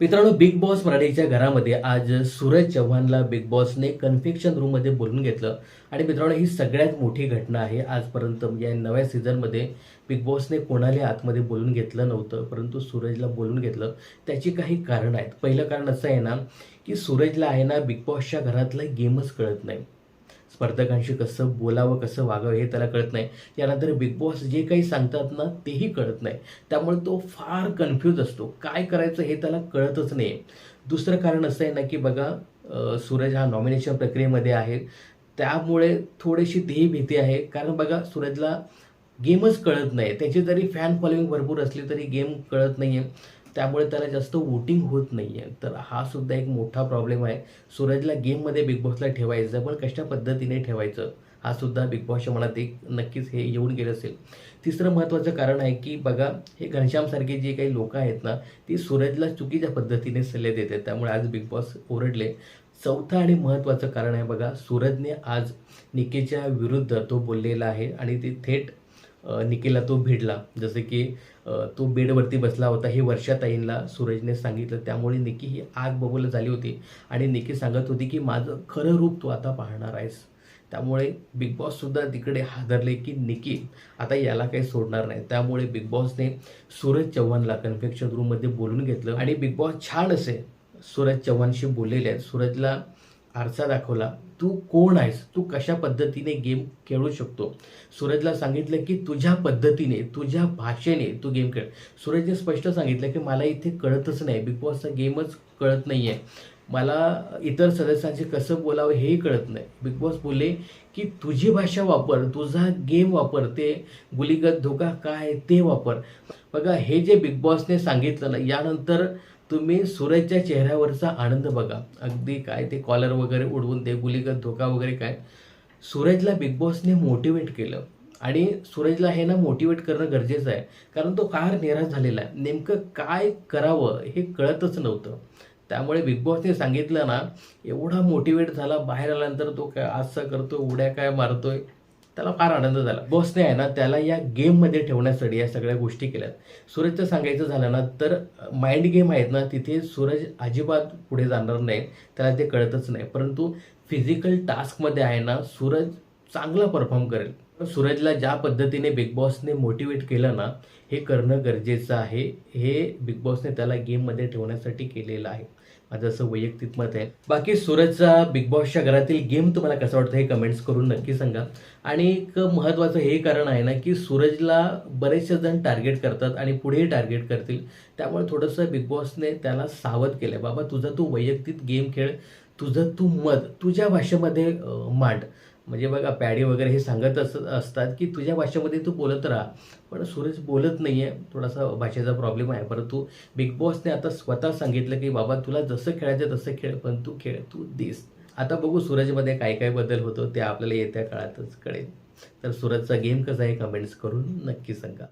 मित्रांनो big boss मराठीच्या घरामध्ये आज सूरज चव्हाणला बिग बॉसने कन्फेक्शन रूममध्ये बोलून घेतलं. आणि मित्रांनो ही सगळ्यात मोठी घटना आहे. आजपर्यंत या नव्या सीझनमध्ये बिग बॉसने कोणाला आतमध्ये बोलून घेतलं नव्हतं परंतु सूरजला बोलून घेतलं. त्याची काही कारणं आहेत. पहिलं कारण असं आहे ना की सूरजला आहे ना बिग बॉसच्या घरातलं गेमच कळत नाही. स्पर्धकांशी कसं बोलावं कसं वागावं हे त्याला कळत नाही. त्यानंतर बिग बॉस जे काही सांगतात ना तेही कळत नाही. त्यामुळे तो फार कन्फ्यूज असतो. काय करायचं हे त्याला कळतच नाही. दुसरं कारण असं आहे ना की बघा सूरज हा नॉमिनेशन प्रक्रियेमध्ये आहे. त्यामुळे थोडीशी तेही भीती आहे. कारण बघा सूरजला गेमच कळत नाही. त्याची जरी फॅन फॉलोईंग भरपूर असली तरी गेम कळत नाही आहे त्यामुळे त्याला जास्त वोटिंग होत नाही आहे तर हा सुद्धा एक मोठा प्रॉब्लेम आहे. सूरजला गेममध्ये बिग बॉसला ठेवायचं पण कशा पद्धतीने ठेवायचं? हा सुद्धा बिग बॉसच्या मनात एक नक्कीच हे येऊन गेलं असेल. तिसरं महत्त्वाचं कारण आहे की बघा हे घनश्यामसारखे जे काही लोक आहेत ना ती सूरजला चुकीच्या पद्धतीने सल्ले देतात त्यामुळे आज बिग बॉस ओरडले. चौथं आणि महत्त्वाचं कारण आहे बघा सूरजने आज निकेच्या विरुद्ध तो बोललेला आहे आणि ते थेट निकेला तो भिडला. जसं की तो बेडवरती बसला होता हे वर्षाताईंना सूरजने सांगितलं. त्यामुळे निकी ही आग बबल झाली होती. आणि निकी सांगत होती की माझं खरं रूप तू आता पाहणार आहेस. त्यामुळे बिग बॉससुद्धा तिकडे हादरले की निकी आता याला काही सोडणार नाही. त्यामुळे बिग बॉसने सूरज चव्हाणला कन्फेक्शन रूममध्ये बोलून घेतलं. आणि बिग बॉस छान असे सूरज चव्हाणशी बोललेले आहेत. सूरजला आरसा दाखवला. तू कोण आहेस? तू कशा पद्धतीने गेम खेळू शकतो? सूरजला सांगितलं की तुझ्या पद्धतीने तुझ्या भाषेने तू गेम खेळ. सूरजने स्पष्ट सांगितलं की मला इथे कळतच नाही. बिग बॉसचा गेमच कळत नाही आहे मला इतर सदस्यांशी कसं बोलावं हेही कळत नाही. बिग बॉस बोलले की तुझी भाषा वापर तुझा गेम वापर ते गुलीगत धोका काय ते वापर. बघा हे जे बिग बॉसने सांगितलं ना यानंतर तुम्ही सूरजच्या चेहऱ्यावरचा आनंद बघा. अगदी काय ते कॉलर वगैरे उडवून ते गुलीगत धोका वगैरे काय? सूरजला बिग बॉसने मोटिवेट केलं. आणि सूरजला हे ना मोटिवेट करणं गरजेचं आहे. कारण तो फार निराश झालेला आहे. नेमकं काय करावं हे कळतच नव्हतं. त्यामुळे बिग बॉसने सांगितलं ना एवढा मोटिवेट झाला बाहेर आल्यानंतर तो काय असं करतो उड्या काय मारतोय? त्याला फार आनंद झाला. बॉसने आहे ना त्याला या गेममध्ये ठेवण्यासाठी या सगळ्या गोष्टी केल्यात. सूरजचं सांगायचं झालं ना तर माइंड गेम आहेत ना तिथे सूरज अजिबात पुढे जाणार नाही. त्याला ते कळतच नाही. परंतु फिजिकल टास्कमध्ये आहे ना सूरज चांगला परफॉर्म करेल. सूरजला ज्या पद्धतीने बिग बॉसने मोटिवेट केलं ना हे करणं गरजेचं आहे. हे बिग बॉसने त्याला गेममध्ये ठेवण्यासाठी केलेलं आहे. माझं असं वैयक्तिक मत आहे. बाकी सूरजचा बिग बॉसच्या घरातील गेम तुम्हाला कसं वाटतं हे कमेंट्स करून नक्की सांगा. आणि एक महत्त्वाचं हे कारण आहे ना की सूरजला बरेचसे जण टार्गेट करतात आणि पुढेही टार्गेट करतील. त्यामुळे थोडंसं बिग बॉसने त्याला सावध केलं बाबा तुझा तू वैयक्तिक गेम खेळ तुझं तू मत तुझ्या भाषेमध्ये मांड. म्हणजे बघा पॅडी वगैरे हे सांगत अस असतात की तुझ्या भाषेमध्ये तू बोलत राहा पण सूरज बोलत नाही आहे थोडासा भाषेचा प्रॉब्लेम आहे. परंतु बिग बॉसने आता स्वतः सांगितलं की बाबा तुला जसं खेळायचं तसं खेळ पण तू खेळ तू दिस. आता बघू सूरजमध्ये काय काय बदल होतो ते आपल्याला येत्या काळातच कळेल. तर सूरजचा गेम कसा आहे कमेंट्स करून नक्की सांगा.